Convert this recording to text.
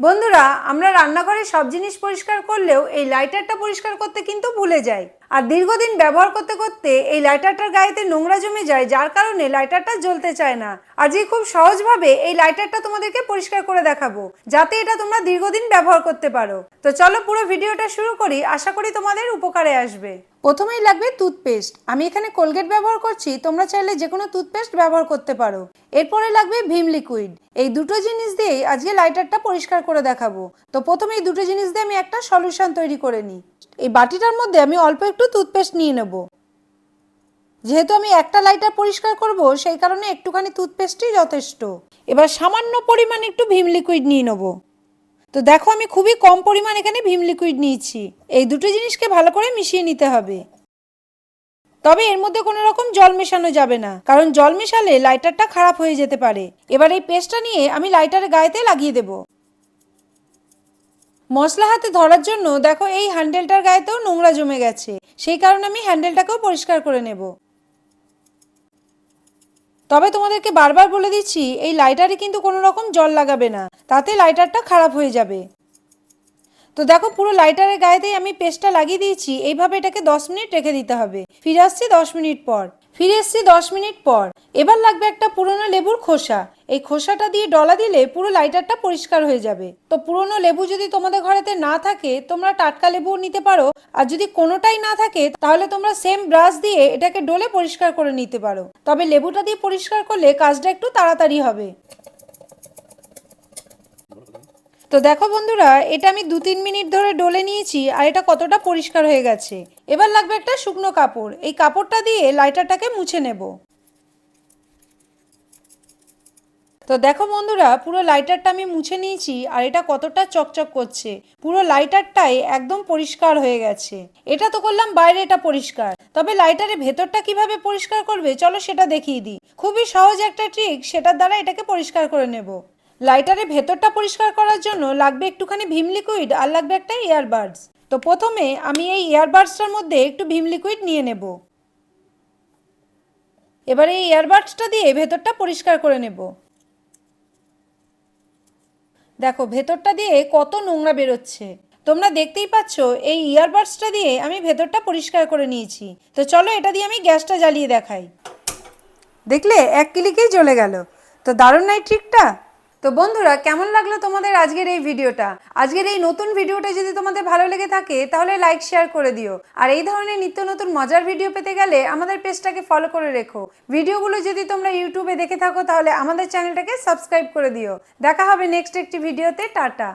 বন্ধুরা আমরা রান্নাঘরে সব জিনিস পরিষ্কার করলেও এই লাইটারটা পরিষ্কার করতে কিন্তু ভুলে যাই। আর দীর্ঘদিন ব্যবহার করতে করতে এই লাইটারটার গায়েতে নোংরা জমে যায়, যার কারণে লাইটারটা জ্বলতে চায় না। আজকে খুব সহজভাবে এই লাইটারটা তোমাদেরকে পরিষ্কার করে দেখাবো, যাতে এটা তোমরা দীর্ঘদিন ব্যবহার করতে পারো। তো চলো পুরো ভিডিওটা শুরু করি, আশা করি তোমাদের উপকারে আসবে। প্রথমেই লাগবে টুথপেস্ট। আমি এখানে কোলগেট ব্যবহার করছি, তোমরা চাইলে যে কোনো টুথপেস্ট ব্যবহার করতে পারো। এরপরে লাগবে ভীম লিকুইড। এই দুটো জিনিস দিয়েই আজকে লাইটারটা পরিষ্কার করে দেখাবো। তো প্রথমে এই দুটো জিনিস দিয়ে আমি একটা সলিউশন তৈরি করে নিই। এই বাটিটার মধ্যে আমি অল্প একটু টুথপেস্ট নিয়ে নেব। যেহেতু আমি একটা লাইটার পরিষ্কার করব, সেই কারণে একটুখানি টুথপেস্টই যথেষ্ট। এবার সামান্য পরিমাণ একটু ভীম লিকুইড নিয়ে নেব। তো দেখো আমি খুবই কম পরিমাণ এখানে ভীম লিকুইড নিয়েছি। এই দুটো জিনিসকে ভালো করে মিশিয়ে নিতে হবে। তবে এর মধ্যে কোনো রকম জল মেশানো যাবে না, কারণ জল মেশালে লাইটারটা খারাপ হয়ে যেতে পারে। এবার এই পেস্টটা নিয়ে আমি লাইটারের গায়েতে লাগিয়ে দেব। মশলা হাতে ধরার জন্য দেখো এই হ্যান্ডেলটার গায়েতেও নোংরা জমে গেছে। সেই কারণে আমি হ্যান্ডেলটাকেও পরিষ্কার করে নেব। তবে তোমাদেরকে বারবার বলে দিচ্ছি, এই লাইটারে কিন্তু কোনো রকম জল লাগাবে না, তাতে লাইটারটা খারাপ হয়ে যাবে। তো দেখো পুরো লাইটারের গায়েতেই আমি পেস্টটা লাগিয়ে দিয়েছি, এইভাবে এটাকে দশ মিনিট রেখে দিতে হবে। ফিরে আসছি দশ মিনিট পর। ফিরে এসছি দশ মিনিট পর। এবার লাগবে একটা পুরনো লেবুর খোসা। এই খোসাটা দিয়ে ডলা দিলে পুরো লাইটারটা পরিষ্কার হয়ে যাবে। তো পুরনো লেবু যদি তোমাদের ঘরেতে না থাকে, তোমরা টাটকা লেবুও নিতে পারো। আর যদি কোনোটাই না থাকে, তাহলে তোমরা সেম ব্রাশ দিয়ে এটাকে ডলে পরিষ্কার করে নিতে পারো। তবে লেবুটা দিয়ে পরিষ্কার করলে কাজটা একটু তাড়াতাড়ি হবে। তো দেখো বন্ধুরা, এটা আমি দু তিন মিনিট ধরে ডলে নিয়েছি, আর এটা কতটা পরিষ্কার হয়ে গেছে। এবার লাগবে একটা শুকনো কাপড়। এই কাপড়টা দিয়ে লাইটারটাকে মুছে নেব। তো দেখো বন্ধুরা, পুরো লাইটারটা আমি মুছে নিয়েছি আর এটা কতটা চকচক করছে। পুরো লাইটারটাই একদম পরিষ্কার হয়ে গেছে। এটা তো করলাম বাইরে, এটা পরিষ্কার। তবে লাইটারের ভেতরটা কীভাবে পরিষ্কার করবে, চলো সেটা দেখিয়ে দিই। খুবই সহজ একটা ট্রিক সেটার দ্বারা এটাকে পরিষ্কার করে নেব। লাইটারের ভেতরটা পরিষ্কার করার জন্য লাগবে একটুখানি ভীম লিকুইড আর লাগবে একটা ইয়ারবাডস তো প্রথমে আমি এই ইয়ারবাডসটার মধ্যে একটু ভীম লিকুইড নিয়ে নেব। এবারে এই ইয়ারবাডসটা দিয়ে ভেতরটা পরিষ্কার করে নেব। দেখো, ভেতরটা দিয়ে কত নোংরা বেরোচ্ছে। তোমরা দেখতেই পাচ্ছ, এই ইয়ারবাডসটা দিয়ে আমি ভেতরটা পরিষ্কার করে নিয়েছি। তো চলো, এটা দিয়ে আমি গ্যাসটা জ্বালিয়ে দেখাই। দেখলে, এক ক্লিকেই জ্বলে গেল। তো দারুণ নাই ট্রিকটা তো বন্ধুরা, কেমন লাগল তোমাদের আজকের এই ভিডিওটা? আজকের এই নতুন ভিডিওটা যদি তোমাদের ভালো লেগে থাকে, তাহলে লাইক শেয়ার করে দিও। আর এই ধরনের নিত্য নতুন মজার ভিডিও পেতে গেলে আমাদের পেজটাকে ফলো করে রেখো। ভিডিওগুলো যদি তোমরা ইউটিউবে দেখে থাকো, তাহলে আমাদের চ্যানেলটাকে সাবস্ক্রাইব করে দিও। দেখা হবে নেক্সট একটি ভিডিওতে টাটা!